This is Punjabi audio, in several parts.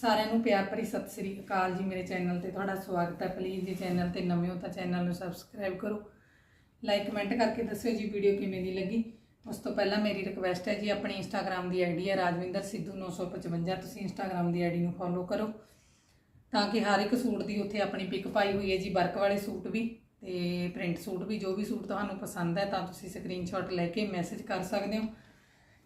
ਸਾਰਿਆਂ ਨੂੰ ਪਿਆਰ ਭਰੀ ਸਤਿ ਸ੍ਰੀ ਅਕਾਲ ਜੀ। ਮੇਰੇ ਚੈਨਲ ਤੇ ਤੁਹਾਡਾ ਸਵਾਗਤ ਹੈ। ਪਲੀਜ਼ ਜੀ ਚੈਨਲ ਤੇ ਨਵੇਂ ਹੋ ਤਾਂ ਚੈਨਲ ਨੂੰ ਸਬਸਕ੍ਰਾਈਬ ਕਰੋ। ਲਾਈਕ ਕਮੈਂਟ ਕਰਕੇ ਦੱਸਿਓ ਜੀ ਵੀਡੀਓ ਕਿਵੇਂ ਦੀ ਲੱਗੀ। ਉਸ ਤੋਂ ਪਹਿਲਾਂ ਮੇਰੀ ਰਿਕਵੈਸਟ ਹੈ ਜੀ, ਆਪਣੀ ਇੰਸਟਾਗ੍ਰam ਦੀ ਆਈਡੀ ਹੈ ਰਾਜਵਿੰਦਰ ਸਿੱਧੂ 955 ਤੁਸੀਂ ਇੰਸਟਾਗ੍ਰam ਦੀ ਆਈਡੀ ਨੂੰ ਫੋਲੋ ਕਰੋ ਤਾਂ ਕਿ ਹਰ ਇੱਕ ਸੂਟ ਦੀ ਉੱਥੇ ਆਪਣੀ ਪਿਕ ਪਾਈ ਹੋਈ ਹੈ ਜੀ। ਵਰਕ ਵਾਲੇ ਸੂਟ ਵੀ ਤੇ ਪ੍ਰਿੰਟ ਸੂਟ ਵੀ, ਜੋ ਵੀ ਸੂਟ ਤੁਹਾਨੂੰ ਪਸੰਦ ਹੈ ਤਾਂ ਤੁਸੀਂ ਸਕਰੀਨਸ਼ਾਟ ਲੈ ਕੇ ਮੈਸੇਜ ਕਰ ਸਕਦੇ ਹੋ।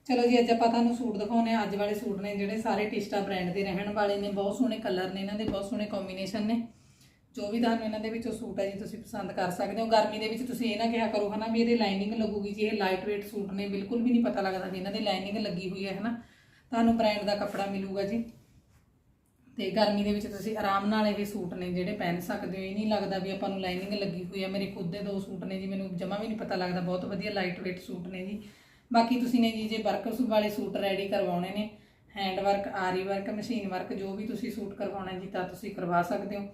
ਚਲੋ ਜੀ, ਅੱਜ ਆਪਾਂ ਤੁਹਾਨੂੰ ਸੂਟ ਦਿਖਾਉਨੇ ਆ ਅੱਜ ਵਾਲੇ ਸੂਟ ਨੇ ਜਿਹੜੇ ਸਾਰੇ ਟਿਸਟਾ ਬ੍ਰਾਂਡ ਦੇ ਰਹਿਣ ਵਾਲੇ ਨੇ। ਬਹੁਤ ਸੋਹਣੇ ਕਲਰ ਨੇ ਇਹਨਾਂ ਦੇ, ਬਹੁਤ ਸੋਹਣੇ ਕੰਬੀਨੇਸ਼ਨ ਨੇ। ਜੋ ਵੀ ਤੁਹਾਨੂੰ ਇਹਨਾਂ ਦੇ ਵਿੱਚੋਂ ਸੂਟ ਹੈ ਜੀ, ਤੁਸੀਂ ਪਸੰਦ ਕਰ ਸਕਦੇ ਹੋ। ਗਰਮੀ ਦੇ ਵਿੱਚ ਤੁਸੀਂ ਇਹ ਨਾ ਕਿਹਾ ਕਰੋ ਹਨਾ ਵੀ ਇਹਦੇ ਲਾਈਨਿੰਗ ਲੱਗੂਗੀ ਜੀ, ਇਹ ਲਾਈਟ weight ਸੂਟ ਨੇ। ਬਿਲਕੁਲ ਵੀ ਨਹੀਂ ਪਤਾ ਲੱਗਦਾ ਵੀ ਇਹਨਾਂ ਦੇ ਲਾਈਨਿੰਗ ਲੱਗੀ ਹੋਈ ਹੈ, ਹਨਾ। ਤੁਹਾਨੂੰ ਬ੍ਰਾਂਡ ਦਾ ਕੱਪੜਾ ਮਿਲੂਗਾ ਜੀ। ਤੇ ਗਰਮੀ ਦੇ ਵਿੱਚ ਤੁਸੀਂ ਆਰਾਮ ਨਾਲ ਇਹ ਸੂਟ ਨੇ ਜਿਹੜੇ ਪਹਿਨ ਸਕਦੇ ਹੋ। ਇਹ ਨਹੀਂ ਲੱਗਦਾ ਵੀ ਆਪਾਂ ਨੂੰ ਲਾਈਨਿੰਗ ਲੱਗੀ ਹੋਈ ਹੈ। ਮੇਰੇ ਖੁਦ ਦੇ ਦੋ ਸੂਟ ਨੇ ਜੀ। ਮੈਨੂੰ ਜਮਾ ਵੀ ਨਹੀਂ ਪਤਾ ਲੱਗਦਾ। ਬਹੁਤ ਵਧੀਆ ਲਾਈਟ weight ਸੂਟ ਨੇ ਜੀ। ਬਾਕੀ ਤੁਸੀਂ ਨੇ ਜੀ, ਜੇ ਵਰਕ ਵਾਲੇ ਸੂਟ ਰੈਡੀ ਕਰਵਾਉਣੇ ਨੇ hand work aari work machine work ਜੋ ਵੀ ਤੁਸੀਂ ਸੂਟ ਕਰਵਾਉਣਾ ਜੀ, ਤਾਂ ਤੁਸੀਂ ਕਰਵਾ ਸਕਦੇ ਹੋ।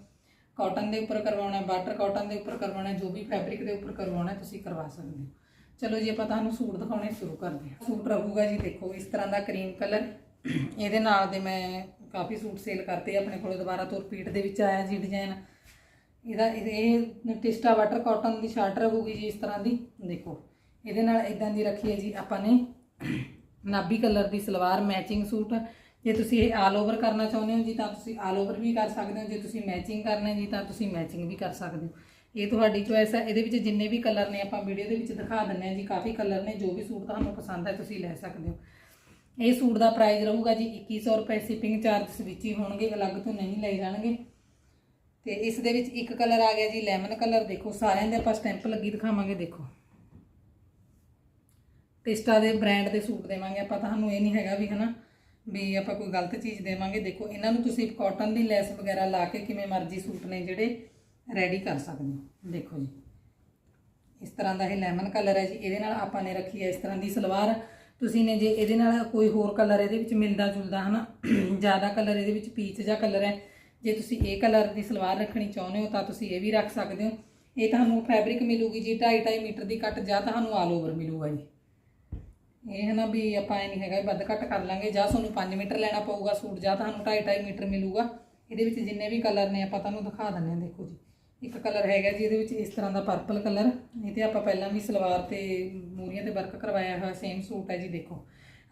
ਕਾਟਨ ਦੇ ਉੱਪਰ ਕਰਵਾਉਣਾ ਵਾਟਰ ਕਾਟਨ ਦੇ ਉੱਪਰ ਕਰਵਾਉਣਾ, ਜੋ ਵੀ ਫੈਬਰਿਕ ਦੇ ਉੱਪਰ ਕਰਵਾਉਣਾ, ਤੁਸੀਂ ਕਰਵਾ ਸਕਦੇ ਹੋ। ਚਲੋ ਜੀ, ਆਪਾਂ ਤੁਹਾਨੂੰ ਸੂਟ ਦਿਖਾਉਣੇ ਸ਼ੁਰੂ ਕਰਦੇ ਹਾਂ। ਸੂਟ ਰਹੂਗਾ ਜੀ, ਦੇਖੋ, ਇਸ ਤਰ੍ਹਾਂ ਦਾ ਕਰੀਮ ਕਲਰ ਇਹਦੇ ਨਾਲ ਦੇ ਮੈਂ ਕਾਫੀ ਸੂਟ ਸੇਲ ਕਰਤੇ ਆਪਣੇ ਕੋਲ ਦੁਬਾਰਾ ਤੋਂ ਰਿਪੀਟ ਦੇ ਵਿੱਚ ਆਇਆ ਜੀ ਡਿਜ਼ਾਈਨ ਇਹਦਾ, ਇਹ ਇਹ ਟਿਸਟਾ ਵਾਟਰ ਕਾਟਨ ਦੀ ਸ਼ਰਟ ਰਹੂਗੀ ਜੀ, ਇਸ ਤਰ੍ਹਾਂ ਦੀ। ਦੇਖੋ ਇਹਦੇ ਨਾਲ ਇਦਾਂ ਦੀ ਰੱਖੀ ਹੈ ਜੀ, ਆਪਾਂ ਨੇ ਨਾਬੀ ਕਲਰ ਦੀ ਸਲਵਾਰ ਮੈਚਿੰਗ ਸੂਟ। ਜੇ ਤੁਸੀਂ ਇਹ ਆਲ ਓਵਰ ਕਰਨਾ ਚਾਹੁੰਦੇ ਹੋ ਜੀ, ਤਾਂ ਤੁਸੀਂ ਆਲ ਓਵਰ ਵੀ ਕਰ ਸਕਦੇ ਹੋ। ਜੇ ਤੁਸੀਂ ਮੈਚਿੰਗ ਕਰਨਾ ਜੀ, ਤਾਂ ਤੁਸੀਂ ਮੈਚਿੰਗ ਵੀ ਕਰ ਸਕਦੇ ਹੋ। ਇਹ ਤੁਹਾਡੀ ਚੋਇਸ ਹੈ। ਇਹਦੇ ਵਿੱਚ ਜਿੰਨੇ ਵੀ ਕਲਰ ਨੇ, ਆਪਾਂ ਵੀਡੀਓ ਦੇ ਵਿੱਚ ਦਿਖਾ ਦਿੰਨੇ ਆ ਜੀ, ਕਾਫੀ ਕਲਰ ਨੇ। ਜੋ ਵੀ ਸੂਟ ਤੁਹਾਨੂੰ ਪਸੰਦ ਹੈ, ਤੁਸੀਂ ਲੈ ਸਕਦੇ ਹੋ। ਇਹ ਸੂਟ ਦਾ ਪ੍ਰਾਈਸ ਰਹੂਗਾ ਜੀ 2100 ਰੁਪਏ ਸ਼ਿਪਿੰਗ ਚਾਰਜਸ ਵਿੱਚ ਹੀ ਹੋਣਗੇ, ਅਲੱਗ ਤੋਂ ਨਹੀਂ ਲਏ ਜਾਣਗੇ। ਤੇ ਇਸ ਦੇ ਵਿੱਚ ਇੱਕ ਕਲਰ ਆ ਗਿਆ ਜੀ ਲੈਮਨ ਕਲਰ। ਦੇਖੋ, ਸਾਰਿਆਂ ਦੇ ਆਪਾਂ ਸਟੈਂਪ ਲੱਗੀ ਦਿਖਾਵਾਂਗੇ, ਦੇਖੋ। ਟਿਸਟਾ ਦੇ ਬ੍ਰਾਂਡ ਦੇ ਸੂਟ ਦੇਵਾਂਗੇ। ਆਪਾਂ ਤੁਹਾਨੂੰ ਇਹ ਨਹੀਂ ਹੈਗਾ ਵੀ ਹਨਾ, ਵੀ ਆਪਾਂ ਕੋਈ ਗਲਤ ਚੀਜ਼ ਦੇਵਾਂਗੇ। ਦੇਖੋ, ਇਹਨਾਂ ਨੂੰ ਤੁਸੀਂ ਕਾਟਨ ਦੀ ਲੈਸ ਵਗੈਰਾ ਲਾ ਕੇ ਕਿਵੇਂ ਮਰਜ਼ੀ ਸੂਟ ਨੇ ਜਿਹੜੇ ਰੈਡੀ ਕਰ ਸਕਦੇ ਹੋ। ਦੇਖੋ ਜੀ, ਇਸ ਤਰ੍ਹਾਂ ਦਾ ਇਹ ਲੈਮਨ ਕਲਰ ਹੈ ਜੀ। ਇਹਦੇ ਨਾਲ ਆਪਾਂ ਨੇ ਰੱਖੀ ਹੈ ਇਸ ਤਰ੍ਹਾਂ ਦੀ ਸਲਵਾਰ। ਤੁਸੀਂ ਨੇ ਜੇ ਇਹਦੇ ਨਾਲ ਕੋਈ ਹੋਰ ਕਲਰ ਇਹਦੇ ਵਿੱਚ ਮਿਲਦਾ ਜੁਲਦਾ ਹਨਾ, ਜ਼ਿਆਦਾ ਕਲਰ ਇਹਦੇ ਵਿੱਚ ਪੀਚ ਜਾਂ ਕਲਰ ਹੈ। ਜੇ ਤੁਸੀਂ ਇਹ ਕਲਰ ਦੀ ਸਲਵਾਰ ਰੱਖਣੀ ਚਾਹੁੰਦੇ ਹੋ, ਤਾਂ ਤੁਸੀਂ ਇਹ ਵੀ ਰੱਖ ਸਕਦੇ ਹੋ। ਇਹ ਤੁਹਾਨੂੰ ਫੈਬਰਿਕ ਮਿਲੂਗੀ ਜੀ 2.5 ਮੀਟਰ ਦੀ ਕੱਟ ਜਾਂ ਤੁਹਾਨੂੰ ਆਲ ਓਵਰ ਮਿਲੂਗਾ ਜੀ। ਇਹ ਹੈ ਨਾ ਵੀ ਆਪਾਂ ਇਹ ਨਹੀਂ ਹੈਗਾ ਵੀ ਵੱਧ ਘੱਟ ਕਰ ਲਾਂਗੇ। ਜਾਂ ਤੁਹਾਨੂੰ 5 ਮੀਟਰ ਲੈਣਾ ਪਊਗਾ ਸੂਟ, ਜਾਂ ਤੁਹਾਨੂੰ 2.5 ਮੀਟਰ ਮਿਲੂਗਾ। ਇਹਦੇ ਵਿੱਚ ਜਿੰਨੇ ਵੀ ਕਲਰ ਨੇ ਆਪਾਂ ਤੁਹਾਨੂੰ ਦਿਖਾ ਦਿੰਦੇ ਹਾਂ, ਦੇਖੋ ਜੀ। ਇੱਕ ਕਲਰ ਹੈਗਾ ਜੀ, ਇਹਦੇ ਵਿੱਚ ਇਸ ਤਰ੍ਹਾਂ ਦਾ ਪਰਪਲ ਕਲਰ। ਇਹ ਤੇ ਆਪਾਂ ਪਹਿਲਾਂ ਵੀ ਸਲਵਾਰ ਤੇ ਮੂਰੀਆਂ ਤੇ ਵਰਕ ਕਰਵਾਇਆ ਹੋਇਆ ਸੇਮ ਸੂਟ ਹੈ ਜੀ, ਦੇਖੋ।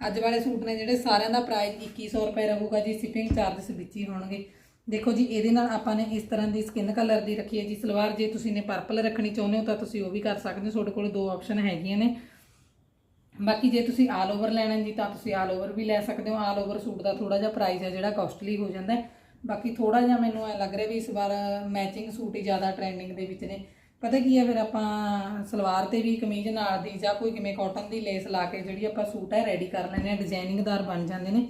ਅੱਜ ਵਾਲੇ ਸੂਟ ਨੇ ਜਿਹੜੇ ਸਾਰਿਆਂ ਦਾ ਪ੍ਰਾਈਸ 2100 ਰੁਪਏ ਰਹੂਗਾ ਜੀ ਸ਼ਿਪਿੰਗ ਚਾਰਜਸ ਵਿੱਚ ਹੀ ਹੋਣਗੇ। ਦੇਖੋ ਜੀ, ਇਹਦੇ ਨਾਲ ਆਪਾਂ ਨੇ ਇਸ ਤਰ੍ਹਾਂ ਦੀ ਸਕਿਨ ਕਲਰ ਦੀ ਰੱਖੀ ਹੈ ਜੀ। ਸਲਵਾਰ ਜੇ ਤੁਸੀਂ ਨੇ ਪਰਪਲ ਰੱਖਣੀ ਚਾਹੁੰਦੇ ਹੋ ਤਾਂ ਤੁਸੀਂ ਉਹ ਵੀ ਕਰ ਸਕਦੇ ਹੋ। ਤੁਹਾਡੇ ਕੋਲ ਦੋ ਆਪਸ਼ਨ ਹੈਗੀਆਂ ਨੇ। ਬਾਕੀ ਜੇ ਤੁਸੀਂ ਆਲ ਓਵਰ ਲੈਣਾ ਜੀ, ਤਾਂ ਤੁਸੀਂ ਆਲ ਓਵਰ ਵੀ ਲੈ ਸਕਦੇ ਹੋ। ਆਲ ਓਵਰ ਸੂਟ ਦਾ ਥੋੜਾ ਜਿਹਾ ਪ੍ਰਾਈਸ ਹੈ ਜਿਹੜਾ ਕਾਸਟਲੀ ਹੋ ਜਾਂਦਾ ਬਾਕੀ ਥੋੜਾ ਜਿਹਾ ਮੈਨੂੰ ਐ ਲੱਗ ਰਿਹਾ ਵੀ ਇਸ ਵਾਰ ਮੈਚਿੰਗ ਸੂਟ ਹੀ ਜ਼ਿਆਦਾ ਟ੍ਰੈਂਡਿੰਗ ਦੇ ਵਿੱਚ ਨੇ। ਪਤਾ ਕੀ ਹੈ ਫਿਰ ਆਪਾਂ ਸਲਵਾਰ ਤੇ ਵੀ ਕਮੀਜ਼ ਨਾਲ ਦੀ ਜਾਂ ਕੋਈ ਕਿਵੇਂ ਕਾਟਨ ਦੀ ਲੇਸ ਲਾ ਕੇ ਜਿਹੜੀ ਆਪਾਂ ਸੂਟ ਹੈ ਰੈਡੀ ਕਰ ਲੈਂਦੇ ਆ ਡਿਜ਼ਾਈਨਿੰਗਦਾਰ ਬਣ ਜਾਂਦੇ ਨੇ।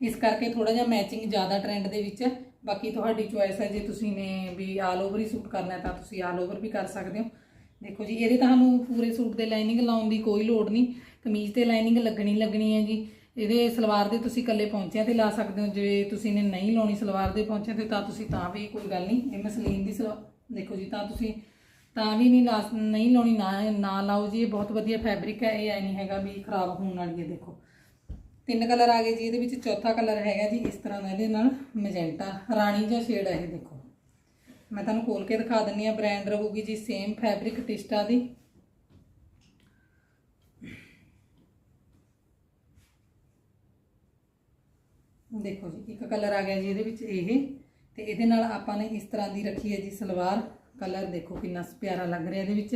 ਇਸ ਕਰਕੇ ਥੋੜਾ ਜਿਹਾ ਮੈਚਿੰਗ ਜ਼ਿਆਦਾ ਟ੍ਰੈਂਡ ਦੇ ਵਿੱਚ। ਹੈ ਬਾਕੀ ਤੁਹਾਡੀ ਚੁਆਇਸ ਹੈ, ਜੇ ਤੁਸੀਂ ਨੇ ਵੀ ਆਲ ਓਵਰ ਹੀ ਸੂਟ ਕਰਨਾ ਤਾਂ ਤੁਸੀਂ ਆਲ ਓਵਰ ਵੀ ਕਰ ਸਕਦੇ ਹੋ। ਦੇਖੋ ਜੀ, ਇਹਦੇ ਤੁਹਾਨੂੰ ਪੂਰੇ ਸੂਟ ਦੇ ਲਾਈਨਿੰਗ ਲਾਉਣ ਦੀ ਕੋਈ ਲੋੜ ਨਹੀਂ। ਕਮੀਜ਼ ਤੇ ਲਾਈਨਿੰਗ ਲੱਗਣੀ ਲੱਗਣੀ ਹੈ ਜੀ ਇਹਦੇ ਸਲਵਾਰ ਦੇ ਤੁਸੀਂ ਇਕੱਲੇ ਪੌਂਚਿਆਂ ਤੇ ਲਾ ਸਕਦੇ ਹੋ। ਜੇ ਤੁਸੀਂ ਨੇ ਨਹੀਂ ਲਾਉਣੀ ਸਲਵਾਰ ਦੇ ਪੌਂਚਿਆਂ ਤੇ, ਤਾਂ ਤੁਸੀਂ ਤਾਂ ਵੀ ਕੋਈ ਗੱਲ ਨਹੀਂ। ਇਹ ਮਸਲੀਨ ਦੀ ਸਲਵਾ ਦੇਖੋ ਜੀ, ਤਾਂ ਤੁਸੀਂ ਤਾਂ ਵੀ ਨਹੀਂ ਲਾ ਨਹੀਂ ਲਾਉਣੀ, ਨਾ ਨਾ ਲਾਓ ਜੀ। ਇਹ ਬਹੁਤ ਵਧੀਆ ਫੈਬਰਿਕ ਹੈ। ਇਹ ਐ ਨਹੀਂ ਹੈਗਾ ਵੀ ਖਰਾਬ ਹੋਣ ਵਾਲੀ ਹੈ, ਦੇਖੋ। ਤਿੰਨ ਕਲਰ ਆ ਗਏ ਜੀ। ਇਹਦੇ ਵਿੱਚ ਚੌਥਾ ਕਲਰ ਹੈਗਾ ਜੀ। ਇਸ ਤਰ੍ਹਾਂ ਦਾ ਇਹਦੇ ਨਾਲ ਮੈਜੈਂਟਾ ਰਾਣੀ ਜਿਹਾ ਸ਼ੇਡ ਹੈ ਇਹ, ਦੇਖੋ। ਮੈਂ ਤੁਹਾਨੂੰ ਖੋਲ ਕੇ ਦਿਖਾ ਦਿੰਨੀ ਆ ਬ੍ਰਾਂਡ ਰਹੂਗੀ ਜੀ ਸੇਮ ਫੈਬਰਿਕ ਟਿਸਟਾ ਦੀ। ਦੇਖੋ ਜੀ, ਇੱਕ ਕਲਰ ਆ ਗਿਆ ਜੀ ਇਹਦੇ ਵਿੱਚ ਇਹ। ਤੇ ਇਹਦੇ ਨਾਲ ਆਪਾਂ ਨੇ ਇਸ ਤਰ੍ਹਾਂ ਦੀ ਰੱਖੀ ਹੈ ਜੀ ਸਲਵਾਰ। ਕਲਰ ਦੇਖੋ ਕਿੰਨਾ ਪਿਆਰਾ ਲੱਗ ਰਿਹਾ ਇਹਦੇ ਵਿੱਚ।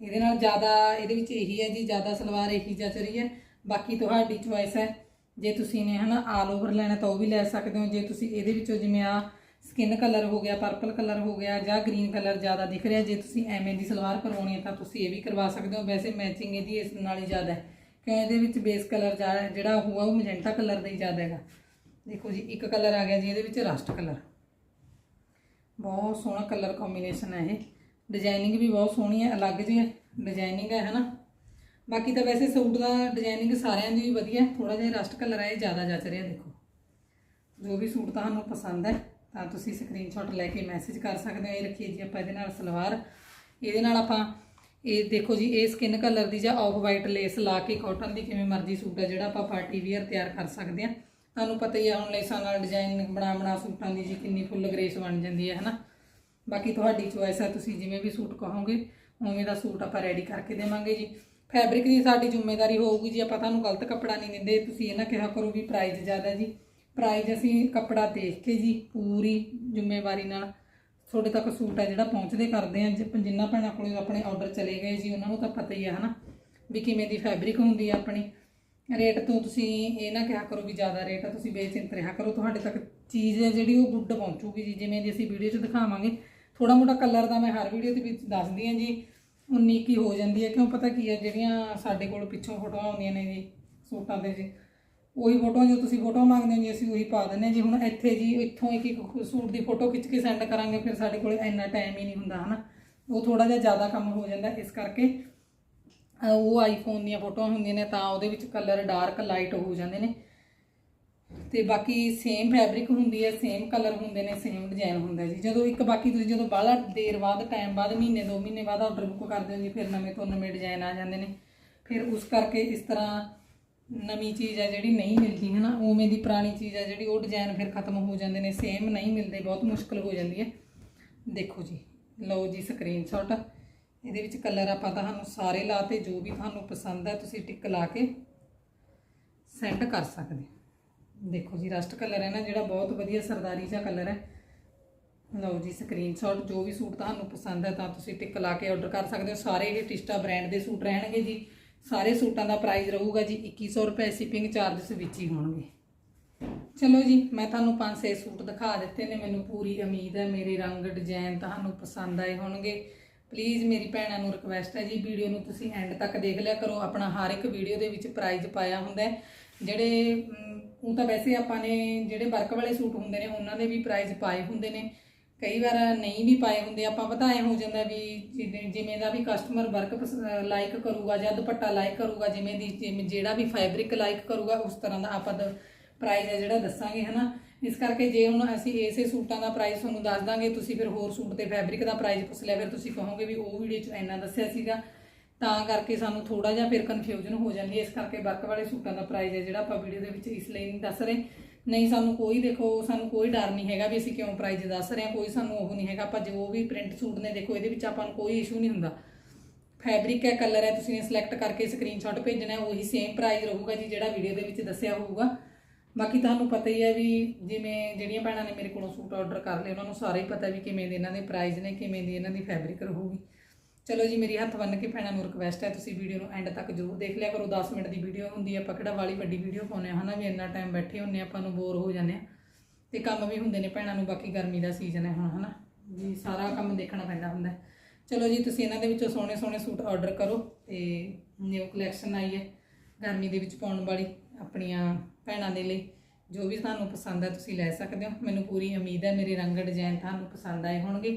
ਇਹਦੇ ਨਾਲ ਜ਼ਿਆਦਾ, ਇਹਦੇ ਵਿੱਚ ਇਹੀ ਹੈ ਜੀ, ਜ਼ਿਆਦਾ ਸਲਵਾਰ ਇਹੀ ਜਚ ਰਹੀ ਹੈ। ਬਾਕੀ ਤੁਹਾਡੀ ਚੁਆਇਸ ਹੈ। ਜੇ ਤੁਸੀਂ ਨੇ ਹਨਾ ਆਲ ਓਵਰ ਲੈਣਾ ਤਾਂ ਉਹ ਵੀ ਲੈ ਸਕਦੇ ਹੋ। ਜੇ ਤੁਸੀਂ ਇਹਦੇ ਵਿੱਚੋਂ ਜਿਵੇਂ ਆ ਸਕਿਨ ਕਲਰ ਹੋ ਗਿਆ ਪਰਪਲ ਕਲਰ ਹੋ ਗਿਆ ਜਾਂ ਗ੍ਰੀਨ ਕਲਰ ਜ਼ਿਆਦਾ ਦਿਖ ਰਿਹਾ, ਜੇ ਤੁਸੀਂ ਐਵੇਂ ਦੀ ਸਲਵਾਰ ਕਰਵਾਉਣੀ ਹੈ ਤਾਂ ਤੁਸੀਂ ਇਹ ਵੀ ਕਰਵਾ ਸਕਦੇ ਹੋ। ਵੈਸੇ ਮੈਚਿੰਗ ਇਹਦੀ ਇਸ ਨਾਲ ਹੀ ਜ਼ਿਆਦਾ ਹੈ। ਇਹਦੇ ਵਿੱਚ ਬੇਸ ਕਲਰ ਜਿਹੜਾ ਹੋਊਗਾ ਉਹ ਮੈਜੈਂਟਾ ਕਲਰ ਦਾ ਹੀ ਜ਼ਿਆਦਾ ਹੈਗਾ। ਦੇਖੋ ਜੀ, ਇੱਕ ਕਲਰ ਆ ਗਿਆ ਜੀ, ਇਹਦੇ ਵਿੱਚ ਰਸਟ ਕਲਰ ਬਹੁਤ ਸੋਹਣਾ ਕਲਰ ਕੰਬੀਨੇਸ਼ਨ ਹੈ ਇਹ। ਡਿਜ਼ਾਈਨਿੰਗ ਵੀ ਬਹੁਤ ਸੋਹਣੀ ਹੈ, ਅਲੱਗ ਜਿਹੀ ਡਿਜ਼ਾਈਨਿੰਗ ਹੈ, ਹਨਾ? ਬਾਕੀ ਤਾਂ ਵੈਸੇ ਸੂਟ ਦਾ ਡਿਜ਼ਾਈਨਿੰਗ ਸਾਰਿਆਂ ਦੀ ਵੀ ਵਧੀਆ ਥੋੜਾ ਜਿਹਾ ਰਸਟ ਕਲਰ ਹੈ ਇਹ ਜ਼ਿਆਦਾ ਜੱਚ ਰਿਹਾ ਦੇਖੋ। ਜੋ ਵੀ ਸੂਟ ਤੁਹਾਨੂੰ ਪਸੰਦ ਹੈ, ਤਾਂ ਤੁਸੀਂ ਸਕਰੀਨਸ਼ਾਟ ਲੈ ਕੇ ਮੈਸੇਜ ਕਰ ਸਕਦੇ ਹੋ। ਇਹ ਰੱਖੀਏ ਜੀ ਆਪਾਂ ਇਹਦੇ ਨਾਲ ਸਲਵਾਰ। ਇਹਦੇ ਨਾਲ ਆਪਾਂ ਇਹ ਦੇਖੋ ਜੀ, ਇਹ ਸਕਿਨ ਕਲਰ ਦੀ ਜਾਂ ਆਫ ਵਾਈਟ ਲੇਸ ਲਾ ਕੇ ਕਾਟਨ ਦੀ ਕਿਵੇਂ ਮਰਜ਼ੀ ਸੂਟ ਆ, ਜਿਹੜਾ ਆਪਾਂ ਪਾਰਟੀ ਵੀਅਰ ਤਿਆਰ ਕਰ ਸਕਦੇ ਹਾਂ। ਤੁਹਾਨੂੰ ਪਤਾ ਹੀ ਆ, ਹੁਣ ਲੇਸਾਂ ਨਾਲ ਡਿਜ਼ਾਈਨ ਬਣਾ ਬਣਾ ਸੂਟਾਂ ਦੀ ਜੀ ਕਿੰਨੀ ਫੁੱਲ ਗ੍ਰੇਸ ਬਣ ਜਾਂਦੀ ਹੈ, ਹਨਾ? ਬਾਕੀ ਤੁਹਾਡੀ ਚੋਇਸ ਹੈ ਤੁਸੀਂ ਜਿਵੇਂ ਵੀ ਸੂਟ ਕਹੋਗੇ, ਉਵੇਂ ਦਾ ਸੂਟ ਆਪਾਂ ਰੈਡੀ ਕਰਕੇ ਦੇਵਾਂਗੇ ਜੀ। ਫੈਬਰਿਕ ਦੀ ਸਾਡੀ ਜ਼ਿੰਮੇਵਾਰੀ ਹੋਊਗੀ ਜੀ, ਆਪਾਂ ਤੁਹਾਨੂੰ ਗਲਤ ਕੱਪੜਾ ਨਹੀਂ ਦਿੰਦੇ, ਤੁਸੀਂ ਇਹ ਨਾ ਕਿਹਾ ਕਰੋ ਵੀ ਪ੍ਰਾਈਸ ਜ਼ਿਆਦਾ ਜੀ। ਪ੍ਰਾਈਸ ਅਸੀਂ ਕੱਪੜਾ ਦੇਖ ਕੇ ਜੀ, ਪੂਰੀ ਜ਼ਿੰਮੇਵਾਰੀ ਨਾਲ ਤੁਹਾਡੇ ਤੱਕ ਸੂਟ ਹੈ ਜਿਹੜਾ ਪਹੁੰਚਦੇ ਕਰਦੇ ਆ ਜਿ- ਜਿੰਨਾ ਭੈਣਾਂ ਕੋਲੇ ਆਪਣੇ ਆਰਡਰ ਚਲੇ ਗਏ ਜੀ, ਉਹਨਾਂ ਨੂੰ ਤਾਂ ਪਤਾ ਹੀ ਹੈ ਹਨਾ, ਵੀ ਕਿਵੇਂ ਦੀ ਫੈਬਰਿਕ ਹੁੰਦੀ ਆ ਆਪਣੀ। ਰੇਟ ਤੋਂ ਤੁਸੀਂ ਇਹ ਨਾ ਕਿਹਾ ਕਰੋ ਵੀ ਜ਼ਿਆਦਾ ਰੇਟ ਆ, ਤੁਸੀਂ ਬੇਚਿੰਤ ਰਿਹਾ ਕਰੋ, ਤੁਹਾਡੇ ਤੱਕ ਚੀਜ਼ ਹੈ ਜਿਹੜੀ ਉਹ ਗੁੱਡ ਪਹੁੰਚੂਗੀ ਜੀ, ਜਿਵੇਂ ਦੀ ਅਸੀਂ ਵੀਡੀਓ 'ਚ ਦਿਖਾਵਾਂਗੇ। ਥੋੜਾ ਮੋਟਾ ਕਲਰ ਦਾ ਮੈਂ ਹਰ ਵੀਡੀਓ ਦੇ ਵਿੱਚ ਦੱਸਦੀ ਹਾਂ ਜੀ 19 ਕੀ ਹੋ ਜਾਂਦੀ ਹੈ, ਕਿਉਂ ਪਤਾ ਕੀ ਹੈ, ਜਿਹੜੀਆਂ ਸਾਡੇ ਕੋਲ ਪਿੱਛੋਂ ਫੋਟੋਆਂ ਆਉਂਦੀਆਂ ਨੇ ਜੀ, ਸੂਟਾਂ ਤੇ ਜੀ। ਉਹੀ ਫੋਟੋਆਂ ਜੋ ਤੁਸੀਂ ਫੋਟੋ ਮੰਗਦੇ ਹੋ ਜੀ, ਅਸੀਂ ਉਹੀ ਪਾ ਦਿੰਦੇ ਹਾਂ। ਜੀ ਹੁਣ ਇੱਥੇ ਜੀ, ਇੱਥੋਂ ਇੱਕ ਇੱਕ ਸੂਟ ਦੀ ਫੋਟੋ ਖਿੱਚ ਕੇ ਸੈਂਡ ਕਰਾਂਗੇ, ਫਿਰ ਸਾਡੇ ਕੋਲ ਇੰਨਾ ਟਾਈਮ ਹੀ ਨਹੀਂ ਹੁੰਦਾ, ਹਨਾ? ਉਹ ਥੋੜਾ ਜਿਹਾ ਜ਼ਿਆਦਾ ਕੰਮ ਹੋ ਜਾਂਦਾ ਇਸ ਕਰਕੇ। ਉਹ ਆਈਫੋਨ ਦੀਆਂ ਫੋਟੋਆਂ ਹੁੰਦੀਆਂ ਨੇ, ਤਾਂ ਉਹਦੇ ਵਿੱਚ ਕਲਰ ਡਾਰਕ ਲਾਈਟ ਹੋ ਜਾਂਦੇ ਨੇ। ਤੇ ਬਾਕੀ ਸੇਮ ਫੈਬਰਿਕ ਹੁੰਦੀ ਹੈ ਸੇਮ ਕਲਰ ਹੁੰਦੇ ਨੇ ਸੇਮ ਡਿਜ਼ਾਈਨ ਹੁੰਦਾ ਜੀ। ਜਦੋਂ ਇੱਕ, ਬਾਕੀ ਤੁਸੀਂ ਜਦੋਂ ਬਾਹਲਾ ਦੇਰ ਬਾਅਦ ਟਾਈਮ ਬਾਅਦ, ਮਹੀਨੇ, ਦੋ ਮਹੀਨੇ ਬਾਅਦ ਆਰਡਰ ਬੁੱਕ ਕਰਦੇ ਹੋ ਜੀ, ਫਿਰ ਨਵੇਂ ਤੋਂ ਨਵੇਂ ਡਿਜ਼ਾਈਨ ਆ ਜਾਂਦੇ ਨੇ। ਫਿਰ ਉਸ ਕਰਕੇ ਇਸ ਤਰ੍ਹਾਂ ਨਵੀਂ ਚੀਜ਼ ਹੈ ਜਿਹੜੀ ਨਹੀਂ ਮਿਲਦੀ ਹੈ ਨਾ ਉਵੇਂ ਦੀ ਪੁਰਾਣੀ ਚੀਜ਼ ਹੈ ਜਿਹੜੀ ਉਹ ਡਿਜ਼ਾਈਨ ਫਿਰ ਖਤਮ ਹੋ ਜਾਂਦੇ ਨੇ ਸੇਮ ਨਹੀਂ ਮਿਲਦੇ, ਬਹੁਤ ਮੁਸ਼ਕਲ ਹੋ ਜਾਂਦੀ ਹੈ। ਦੇਖੋ ਜੀ, ਲਓ ਜੀ ਸਕਰੀਨਸ਼ਾਟ ਇਹਦੇ ਵਿੱਚ ਕਲਰ ਆਪਾਂ ਤੁਹਾਨੂੰ ਸਾਰੇ ਲਾਤੇ ਜੋ ਵੀ ਤੁਹਾਨੂੰ ਪਸੰਦ ਹੈ ਤੁਸੀਂ ਟਿਕ ਲਾ ਕੇ ਸੈਂਡ ਕਰ ਸਕਦੇ ਦੇਖੋ ਜੀ ਰਸਟ ਕਲਰ ਹੈ ਨਾ, ਜਿਹੜਾ ਬਹੁਤ ਵਧੀਆ ਸਰਦਾਰੀ ਜਿਹਾ ਕਲਰ ਹੈ। ਲਓ ਜੀ ਸਕਰੀਨਸ਼ਾਟ ਜੋ ਵੀ ਸੂਟ ਤੁਹਾਨੂੰ ਪਸੰਦ ਹੈ ਤਾਂ ਤੁਸੀਂ ਟਿਕ ਲਾ ਕੇ ਆਰਡਰ ਕਰ ਸਕਦੇ ਹੋ। ਸਾਰੇ ਇਹ ਟਿਸਟਾ ਬ੍ਰਾਂਡ ਦੇ ਸੂਟ ਰਹਿਣਗੇ ਜੀ। ਸਾਰੇ ਸੂਟਾਂ ਦਾ ਪ੍ਰਾਈਸ ਰਹੂਗਾ ਜੀ 2100 ਰੁਪਏ ਸ਼ਿਪਿੰਗ ਚਾਰजेस ਵਿੱਚ ਹੀ ਹੋਣਗੇ। ਚਲੋ ਜੀ, ਮੈਂ ਤੁਹਾਨੂੰ ਪੰਜ ਛੇ ਸੂਟ ਦਿਖਾ ਦਿੱਤੇ ਨੇ, ਮੈਨੂੰ ਪੂਰੀ ਉਮੀਦ ਹੈ, ਮੇਰੇ ਰੰਗ ਡਿਜ਼ਾਈਨ ਤੁਹਾਨੂੰ ਪਸੰਦ ਆਏ ਹੋਣਗੇ। ਪਲੀਜ਼ ਮੇਰੀ ਭੈਣਾਂ ਨੂੰ ਰਿਕਵੈਸਟ ਹੈ ਜੀ, ਵੀਡੀਓ ਨੂੰ ਤੁਸੀਂ ਐਂਡ ਤੱਕ ਦੇਖ ਲਿਆ ਕਰੋ, ਆਪਣਾ ਹਰ ਇੱਕ ਵੀਡੀਓ ਦੇ ਵਿੱਚ ਪ੍ਰਾਈਜ਼ ਪਾਇਆ ਹੁੰਦਾ ਜਿਹੜੇ ਉਹ ਤਾਂ ਵੈਸੇ ਆਪਾਂ ਨੇ, ਜਿਹੜੇ ਵਰਕ ਵਾਲੇ ਸੂਟ ਹੁੰਦੇ ਨੇ, ਉਹਨਾਂ ਦੇ ਵੀ ਪ੍ਰਾਈਜ਼ ਪਾਏ ਹੁੰਦੇ ਨੇ। ਕਈ ਵਾਰ ਨਹੀਂ ਵੀ ਪਾਏ ਹੁੰਦੇ, ਆਪਾਂ ਵਧਾਏ ਹੋ ਜਾਂਦਾ ਵੀ ਜਿਵੇਂ- ਜਿਵੇਂ ਦਾ ਵੀ ਕਸਟਮਰ ਵਰਕ ਲਾਈਕ ਕਰੂਗਾ ਜਾਂ ਦੁਪੱਟਾ ਲਾਈਕ ਕਰੂਗਾ, ਜਿਵੇਂ ਦੀ, ਜਿਵੇਂ ਜਿਹੜਾ ਵੀ ਫੈਬਰਿਕ ਲਾਈਕ ਕਰੂਗਾ, ਉਸ ਤਰ੍ਹਾਂ ਦਾ ਆਪਾਂ ਪ੍ਰਾਈਸ ਹੈ ਜਿਹੜਾ ਦੱਸਾਂਗੇ, ਹਨਾ? ਇਸ ਕਰਕੇ ਜੇ ਹੁਣ ਅਸੀਂ ਇਸੇ ਸੂਟਾਂ ਦਾ ਪ੍ਰਾਈਸ ਤੁਹਾਨੂੰ ਦੱਸ ਦਾਂਗੇ, ਤੁਸੀਂ ਫਿਰ ਹੋਰ ਸੂਟ ਤੇ ਫੈਬਰਿਕ ਦਾ ਪ੍ਰਾਈਸ ਪੁੱਛ ਲਿਆ, ਫਿਰ ਤੁਸੀਂ ਕਹੋਗੇ ਵੀ ਉਹ ਵੀਡੀਓ 'ਚ ਇੰਨਾ ਦੱਸਿਆ ਸੀਗਾ। ਤਾਂ ਕਰਕੇ ਸਾਨੂੰ ਥੋੜਾ ਜਿਹਾ ਫਿਰ ਕਨਫਿਊਜ਼ਨ ਹੋ ਜਾਂਦੀ ਹੈ, ਇਸ ਕਰਕੇ ਵਰਕ ਵਾਲੇ ਸੂਟਾਂ ਦਾ ਪ੍ਰਾਈਸ ਹੈ ਜਿਹੜਾ ਆਪਾਂ ਵੀਡੀਓ ਦੇ ਵਿੱਚ ਇਸ ਲਈ ਨਹੀਂ ਦੱਸ ਰਹੇ। ਨਹੀਂ, ਸਾਨੂੰ ਕੋਈ ਦੇਖੋ, ਸਾਨੂੰ ਕੋਈ ਡਰ ਨਹੀਂ ਹੈਗਾ ਵੀ ਅਸੀਂ ਕਿਉਂ ਪ੍ਰਾਈਜ਼ ਦੱਸ ਰਹੇ ਹਾਂ, ਕੋਈ ਸਾਨੂੰ ਉਹ ਨਹੀਂ ਹੈਗਾ। ਆਪਾਂ ਜੋ ਵੀ ਪ੍ਰਿੰਟ ਸੂਟ ਨੇ, ਦੇਖੋ, ਇਹਦੇ ਵਿੱਚ ਆਪਾਂ ਨੂੰ ਕੋਈ ਇਸ਼ੂ ਨਹੀਂ ਹੁੰਦਾ। ਫੈਬਰਿਕ ਹੈ ਕਲਰ ਹੈ, ਤੁਸੀਂ ਨੇ ਸਿਲੈਕਟ ਕਰਕੇ ਸਕਰੀਨਸ਼ਾਟ ਭੇਜਣਾ ਹੈ, ਉਹੀ ਸੇਮ ਪ੍ਰਾਈਜ਼ ਰਹੂਗਾ ਜੀ ਜਿਹੜਾ ਵੀਡੀਓ ਦੇ ਵਿੱਚ ਦੱਸਿਆ ਹੋਊਗਾ। ਬਾਕੀ ਤੁਹਾਨੂੰ ਪਤਾ ਹੀ ਹੈ ਵੀ ਜਿਵੇਂ ਜਿਹੜੀਆਂ ਭੈਣਾਂ ਨੇ ਮੇਰੇ ਕੋਲੋਂ ਸੂਟ ਆਰਡਰ ਕਰ ਲਏ, ਉਹਨਾਂ ਨੂੰ ਸਾਰੇ ਹੀ ਪਤਾ ਵੀ ਕਿਵੇਂ ਦੇ ਇਹਨਾਂ ਦੇ ਪ੍ਰਾਈਜ਼ ਨੇ, ਕਿਵੇਂ ਦੀ ਇਹਨਾਂ ਦੀ ਫੈਬਰਿਕ ਰਹੂਗੀ। ਚਲੋ ਜੀ, ਮੇਰੀ ਹੱਥ ਬੰਨ ਕੇ ਭੈਣਾਂ ਨੂੰ ਰਿਕਵੈਸਟ ਹੈ, ਤੁਸੀਂ ਵੀਡੀਓ ਨੂੰ ਐਂਡ ਤੱਕ ਜ਼ਰੂਰ ਦੇਖ ਲਿਆ ਕਰੋ। 10 ਮਿੰਟ ਦੀ ਵੀਡੀਓ ਹੁੰਦੀ ਹੈ, ਪਕੜਾ ਵਾਲੀ ਵੱਡੀ ਵੀਡੀਓ ਪਾਉਂਦੇ ਹਾਂ, ਹਨਾ ਵੀ ਇੰਨਾ ਟਾਈਮ ਬੈਠੇ ਹੁੰਨੇ ਆਪਾਂ ਨੂੰ ਬੋਰ ਹੋ ਜਾਂਦੇ ਆ ਤੇ ਕੰਮ ਵੀ ਹੁੰਦੇ ਨੇ ਭੈਣਾਂ ਨੂੰ, ਬਾਕੀ ਗਰਮੀ ਦਾ ਸੀਜ਼ਨ ਹੈ ਹੁਣ, ਹਨਾ। ਵੀ ਸਾਰਾ ਕੰਮ ਦੇਖਣਾ ਪੈਂਦਾ ਹੁੰਦਾ ਚਲੋ ਜੀ, ਤੁਸੀਂ ਇਹਨਾਂ ਦੇ ਵਿੱਚੋਂ ਸੋਹਣੇ ਸੋਹਣੇ ਸੂਟ ਆਰਡਰ ਕਰੋ ਤੇ ਨਿਊ ਕਲੈਕਸ਼ਨ ਆਈ ਹੈ ਗਰਮੀ ਦੇ ਵਿੱਚ ਪਾਉਣ ਵਾਲੀ ਆਪਣੀਆਂ ਭੈਣਾਂ ਦੇ ਲਈ। ਜੋ ਵੀ ਤੁਹਾਨੂੰ ਪਸੰਦ ਹੈ, ਤੁਸੀਂ ਲੈ ਸਕਦੇ ਹੋ। ਮੈਨੂੰ ਪੂਰੀ ਉਮੀਦ ਹੈ, ਮੇਰੇ ਰੰਗ ਡਿਜ਼ਾਈਨ ਤੁਹਾਨੂੰ ਪਸੰਦ ਆਏ ਹੋਣਗੇ।